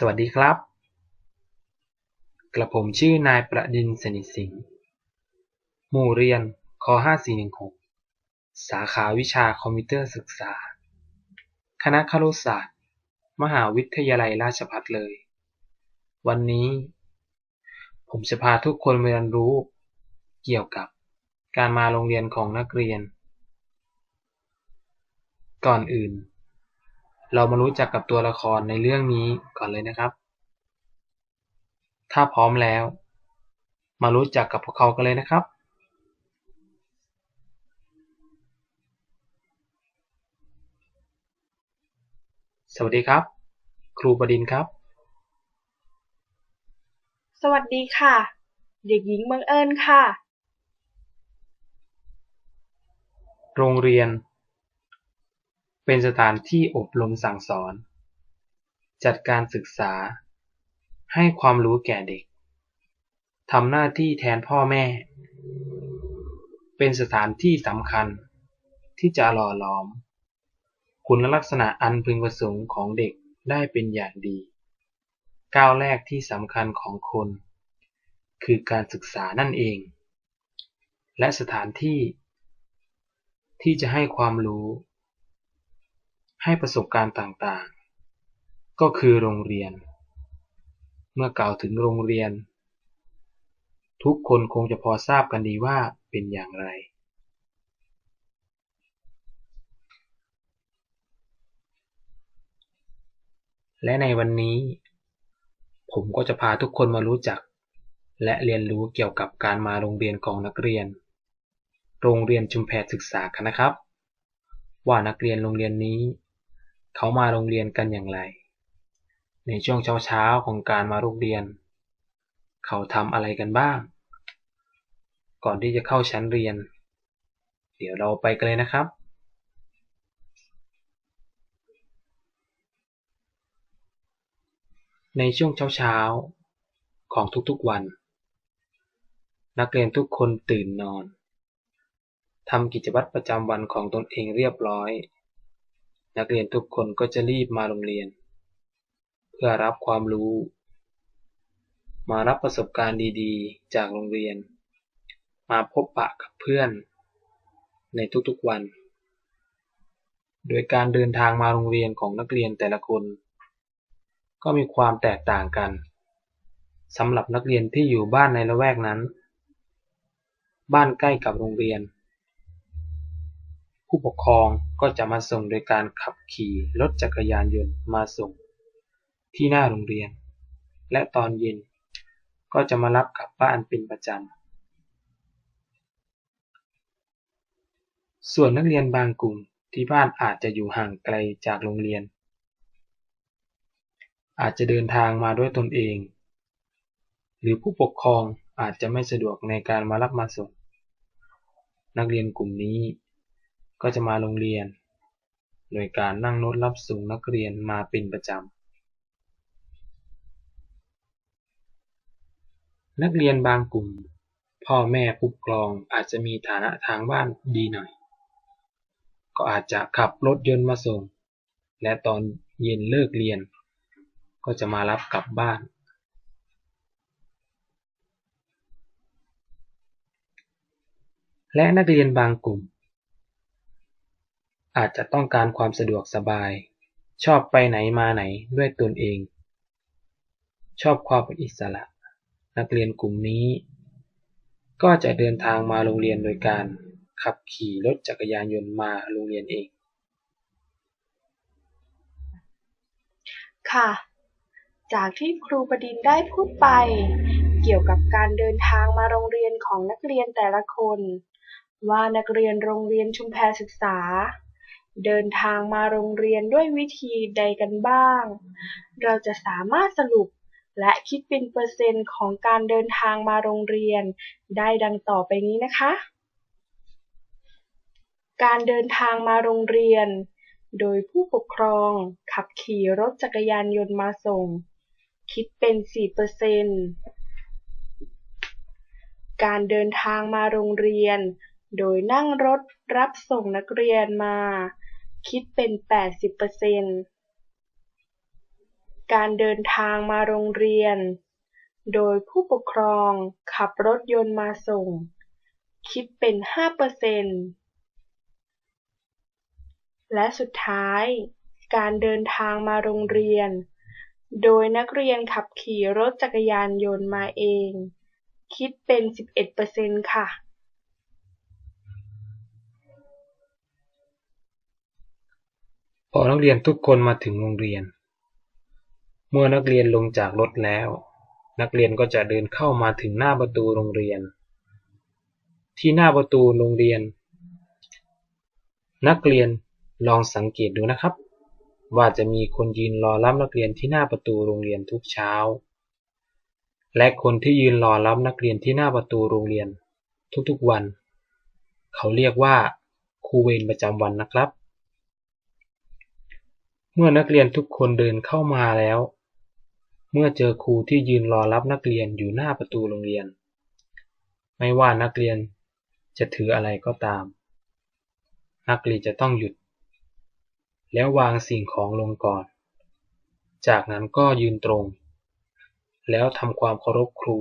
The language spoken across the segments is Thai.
สวัสดีครับ กระผมชื่อนายประดินสนิทสิงห์หมู่เรียนค5416 สาขาวิชาคอมพิวเตอร์ศึกษา คณะครุศาสตร์ มหาวิทยาลัยราชภัฏเลย วันนี้ ผมจะพาทุกคนไปเรียนรู้ เกี่ยวกับการมาโรงเรียนของนักเรียน ก่อนอื่น เรามารู้จักกับตัวละครในเรื่องนี้ก่อนเลยนะครับ ถ้าพร้อมแล้ว มารู้จักกับพวกเขากันเลยนะครับ สวัสดีครับ ครูบดินทร์ครับ สวัสดีค่ะ เด็กหญิงบังเอิญค่ะ โรงเรียน เป็นสถานที่อบรมสั่งสอน จัดการศึกษา ให้ความรู้แก่เด็ก ทำหน้าที่แทนพ่อแม่ เป็นสถานที่สำคัญ ที่จะหล่อหลอม คุณลักษณะอันพึงประสงค์ของเด็กได้เป็นอย่างดี ก้าวแรกที่สำคัญของคน คือการศึกษานั่นเอง และสถานที่ ที่จะให้ความรู้ ให้ประสบการณ์ต่าง ๆ ก็คือโรงเรียน เมื่อกล่าวถึงโรงเรียน ทุกคนคงจะพอทราบกันดีว่าเป็นอย่างไร และในวันนี้ ผมก็จะพาทุกคนมารู้จัก และเรียนรู้เกี่ยวกับการมาโรงเรียนของนักเรียน โรงเรียนชุมแพศึกษากันนะครับว่านักเรียนโรงเรียนนี้ เขามาโรงเรียนกันอย่างไร ในช่วงเช้าๆของการมาโรงเรียน เขาทำอะไรกันบ้าง ก่อนที่จะเข้าชั้นเรียน เดี๋ยวเราไปกันเลยนะครับในช่วงเช้าๆ ของทุกๆวัน นักเรียนทุกคนตื่นนอนทำกิจวัตรประจำวันของตนเองเรียบร้อย นักเรียนทุกคนก็จะรีบมาโรงเรียน เพื่อรับความรู้ มารับประสบการณ์ดีๆ จากโรงเรียน มาพบปะกับเพื่อน ในทุกๆวัน โดยการเดินทางมาโรงเรียนของนักเรียนแต่ละคน ก็มีความแตกต่างกันสำหรับนักเรียนที่อยู่บ้านในละแวกนั้น บ้านใกล้กับโรงเรียน ผู้ปกครองก็จะมาส่งโดยการขับขี่รถจักรยานยนต์มาส่งที่หน้าโรงเรียน และตอนเย็นก็จะมารับกลับบ้านเป็นประจำ ส่วนนักเรียนบางกลุ่มที่บ้านอาจจะอยู่ห่างไกลจากโรงเรียน อาจจะเดินทางมาด้วยตนเอง หรือผู้ปกครองอาจจะไม่สะดวกในการมารับมาส่ง นักเรียนกลุ่มนี้ ก็จะมาโรงเรียน โดยการนั่งรถรับส่งนักเรียนมาเป็นประจำ นักเรียนบางกลุ่ม พ่อแม่ผู้ปกครองอาจจะมีฐานะทางบ้านดีหน่อย ก็อาจจะขับรถยนต์มาส่ง และตอนเย็นเลิกเรียน ก็จะมารับกลับบ้านและนักเรียนบางกลุ่ม อาจจะต้องการความสะดวกสบาย ชอบไปไหนมาไหนด้วยตนเอง ชอบความเป็นอิสระ นักเรียนกลุ่มนี้ ก็จะเดินทางมาโรงเรียนโดยการขับขี่รถจักรยานยนต์มาโรงเรียนเอง ค่ะ จากที่ครูบดินได้พูดไป เกี่ยวกับการเดินทางมาโรงเรียนของนักเรียนแต่ละคน ว่านักเรียนโรงเรียนชุมแพศึกษา เดินทางมาโรงเรียนด้วยวิธีใดกันบ้าง เราจะสามารถสรุปและคิดเป็นเปอร์เซ็นต์ของการเดินทางมาโรงเรียน ได้ดังต่อไปนี้นะคะ การเดินทางมาโรงเรียน โดยผู้ปกครองขับขี่รถจักรยานยนต์มาส่ง คิดเป็น4เปอร์เซนการเดินทางมาโรงเรียน โดยนั่งรถรับส่งนักเรียนมา คิดเป็น80เปอร์เซ็นต์ การเดินทางมาโรงเรียน โดยผู้ปกครองขับรถยนต์มาส่ง คิดเป็น5%และสุดท้าย การเดินทางมาโรงเรียน โดยนักเรียนขับขี่รถจักรยานยนต์มาเอง คิดเป็น 11%ค่ะ อนักเรียนทุกคนมาถึงโรงเรียน เมื่อนักเรียนลงจากรถแล้ว นักเรียนก็จะเดินเข้ามาถึงหน้าประตูโรงเรียน ที่หน้าประตูโรงเรียน นักเรียนลองสังเกตดูนะครับ ว่าจะมีคนยืนรอรับนักเรียนที่หน้าประตูโรงเรียนทุกเช้า และคนที่ยืนรอรับนักเรียนที่หน้าประตูโรงเรียน ทุกๆวัน เขาเรียกว่าครูเวรประจำวันนะครับ เมื่อนักเรียนทุกคนเดินเข้ามาแล้ว เมื่อเจอครูที่ยืนรอรับนักเรียนอยู่หน้าประตูโรงเรียน ไม่ว่านักเรียนจะถืออะไรก็ตาม นักเรียนจะต้องหยุด แล้ววางสิ่งของลงก่อน จากนั้นก็ยืนตรง แล้วทำความเคารพครู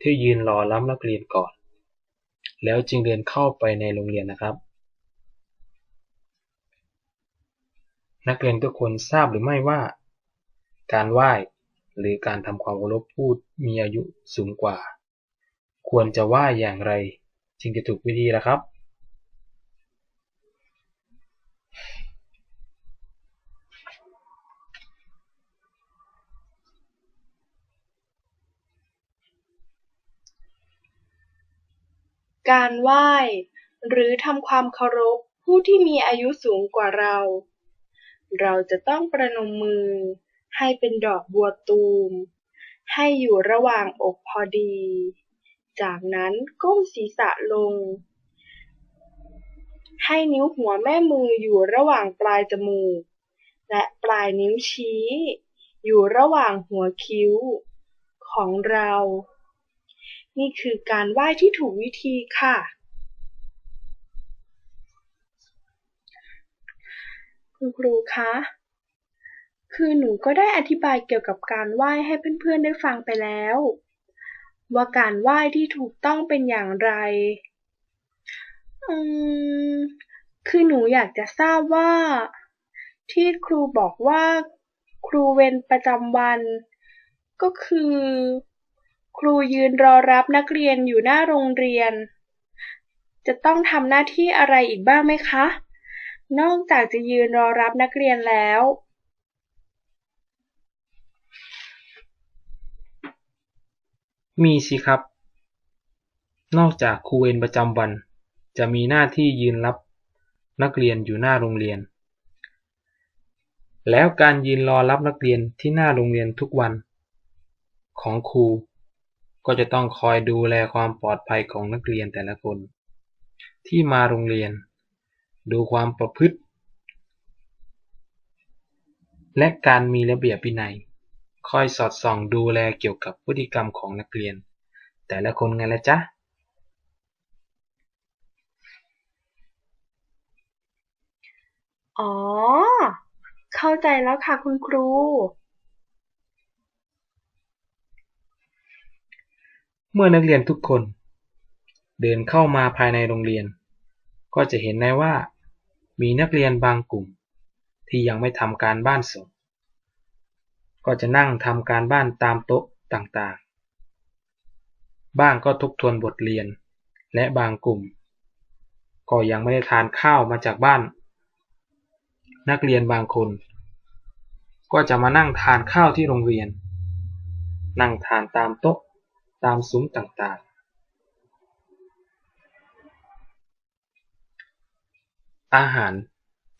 ที่ยืนรอรับนักเรียนก่อน แล้วจึงเดินเข้าไปในโรงเรียนนะครับ นักเรียนทุกคนทราบหรือไม่ว่า การไหว้หรือการทำความเคารพผู้มีอายุสูงกว่า ควรจะไหว้อย่างไร จึงจะถูกวิธีล่ะครับ การไหว้หรือทำความเคารพผู้ที่มีอายุสูงกว่าเรา เราจะต้องประนมมือ ให้เป็นดอกบัวตูม ให้อยู่ระหว่างอกพอดี จากนั้นก้มศีรษะลง ให้นิ้วหัวแม่มืออยู่ระหว่างปลายจมูก และปลายนิ้วชี้ อยู่ระหว่างหัวคิ้ว ของเรา นี่คือการไหว้ที่ถูกวิธีค่ะ คุณครูคะ คือหนูก็ได้อธิบายเกี่ยวกับการไหว้ให้เพื่อนๆได้ฟังไปแล้ว ว่าการไหว้ที่ถูกต้องเป็นอย่างไร อืม คือหนูอยากจะทราบว่า ที่ครูบอกว่า ครูเวรประจำวัน ก็คือ ครูยืนรอรับนักเรียนอยู่หน้าโรงเรียน จะต้องทำหน้าที่อะไรอีกบ้างไหมคะ นอกจากจะยืนรอรับนักเรียนแล้วมีสิครับ นอกจากครูเวรประจำวัน จะมีหน้าที่ยืนรับนักเรียนอยู่หน้าโรงเรียน แล้วการยืนรอรับนักเรียนที่หน้าโรงเรียนทุกวัน ของครู ก็จะต้องคอยดูแลความปลอดภัยของนักเรียนแต่ละคน ที่มาโรงเรียน ดูความประพฤติ และการมีระเบียบวินัย คอยสอดส่องดูแลเกี่ยวกับพฤติกรรมของนักเรียน แต่ละคนไงล่ะจ๊ะอ๋อ เข้าใจแล้วค่ะคุณครู เมื่อนักเรียนทุกคน เดินเข้ามาภายในโรงเรียน ก็จะเห็นได้ว่า มีนักเรียนบางกลุ่ม ที่ยังไม่ทำการบ้านส่ง ก็จะนั่งทำการบ้านตามโต๊ะต่างๆ บ้างก็ทบทวนบทเรียน และบางกลุ่ม ก็ยังไม่ได้ทานข้าวมาจากบ้าน นักเรียนบางคน ก็จะมานั่งทานข้าวที่โรงเรียน นั่งทานตามโต๊ะตามซุ้มต่างๆ อาหาร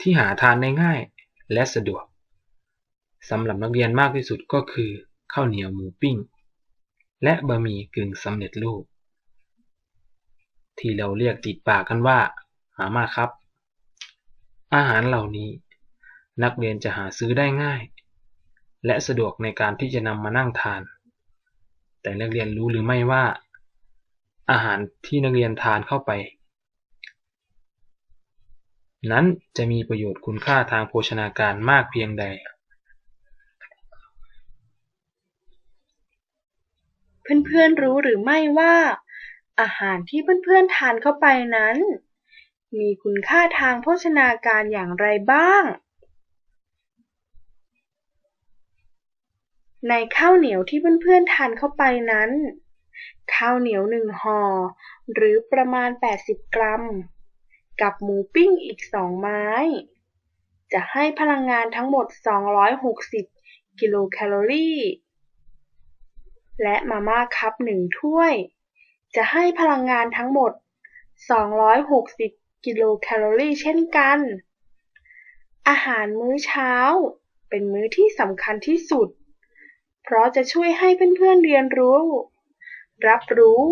ที่หาทานได้ง่ายและสะดวกสำหรับนักเรียนมากที่สุดก็คือข้าวเหนียวหมูปิ้ง และบะหมี่กึ่งสำเร็จรูป ที่เราเรียกติดปากกันว่า หามาครับ อาหารเหล่านี้ นักเรียนจะหาซื้อได้ง่าย และสะดวกในการที่จะนำมานั่งทาน แต่นักเรียนรู้หรือไม่ว่า อาหารที่นักเรียนทานเข้าไป นั้นจะมีประโยชน์คุณค่าทางโภชนาการมากเพียงใด เพื่อนๆรู้หรือไม่ว่า อาหารที่เพื่อนๆทานเข้าไปนั้น มีคุณค่าทางโภชนาการอย่างไรบ้าง ในข้าวเหนียวที่เพื่อนๆทานเข้าไปนั้น ข้าวเหนียวหนึ่งห่อหรือประมาณ 80 กรัม กับหมูปิ้งอีกสองไม้ จะให้พลังงานทั้งหมด 260 กิโลแคลอรี่ และมาม่าคัพหนึ่งถ้วย จะให้พลังงานทั้งหมด 260 กิโลแคลอรี่เช่นกัน อาหารมื้อเช้า เป็นมื้อที่สำคัญที่สุด เพราะจะช่วยให้เพื่อนๆเรียนรู้ รับรู้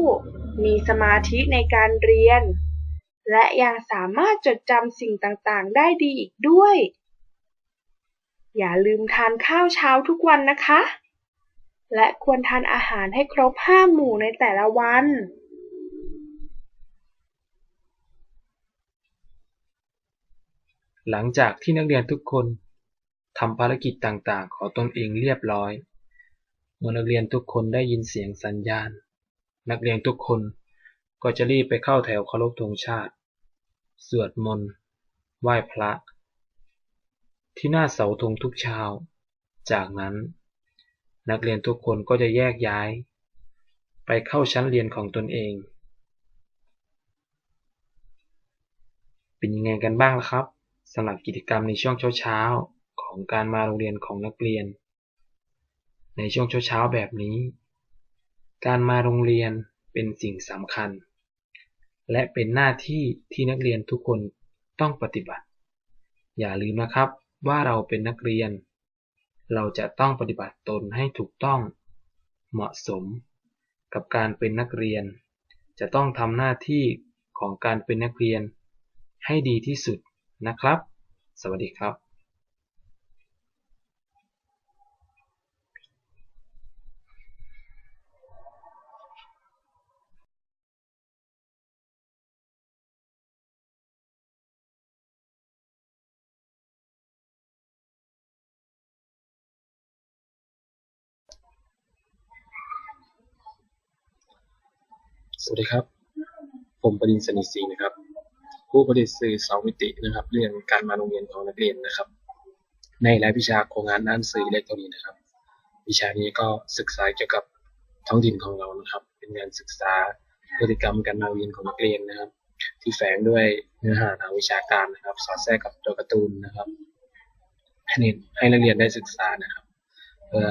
มีสมาธิในการเรียน และยังสามารถจดจำสิ่งต่างๆ ได้ดีอีกด้วย อย่าลืมทานข้าวเช้าทุกวันนะคะ และควรทานอาหารให้ครบห้าหมู่ในแต่ละวัน หลังจากที่นักเรียนทุกคนทำภารกิจต่างๆ ของตนเองเรียบร้อย เมื่อนักเรียนทุกคนได้ยินเสียงสัญญาณ นักเรียนทุกคนก็จะรีบไปเข้าแถวเคารพธงชาติ สวดมนต์ ไหว้พระ ที่หน้าเสาธงทุกเช้า จากนั้น นักเรียนทุกคนก็จะแยกย้าย ไปเข้าชั้นเรียนของตนเอง เป็นยังไงกันบ้างล่ะครับสำหรับกิจกรรมในช่วงเช้าๆของการมาโรงเรียนของนักเรียน ในช่วงเช้าๆแบบนี้ การมาโรงเรียนเป็นสิ่งสำคัญ และเป็นหน้าที่ที่นักเรียนทุกคนต้องปฏิบัติ อย่าลืมนะครับว่าเราเป็นนักเรียน เราจะต้องปฏิบัติตนให้ถูกต้อง เหมาะสม กับการเป็นนักเรียน จะต้องทำหน้าที่ของการเป็นนักเรียน ให้ดีที่สุดนะครับ สวัสดีครับ สวัสดีครับ ผมประดินสนิทศรีนะครับ ผู้ผลิตสื่อสองมิตินะครับ เรื่องการมาโรงเรียนของนักเรียนนะครับ ในรายวิชาโครงงานด้านสื่ออิเล็กทรอนิกส์นะครับ วิชานี้ก็ศึกษาเกี่ยวกับท้องถิ่นของเรานะครับ เป็นงานศึกษาพฤติกรรมการมาเรียนของนักเรียนนะครับ ที่แฝงด้วยเนื้อหาทางวิชาการนะครับ สอดแทรกกับตัวการ์ตูนนะครับให้น้นให้นักเรียนได้ศึกษานะครับเพื่อ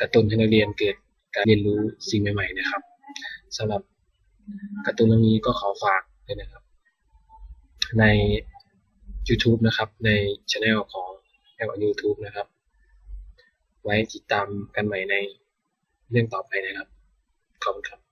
กระตุ้นให้นักเรียนเกิดการเรียนรู้สิ่งใหม่ ๆ นะครับสำหรับ การ์ตูนเรื่องนี้ก็ขอฝากเลยนะครับ ใน YouTube นะครับ ในช anel ของแอป YouTube นะครับ ไว้ติดตามกันใหม่ในเรื่องต่อไปนะครับ ขอบคุณครับ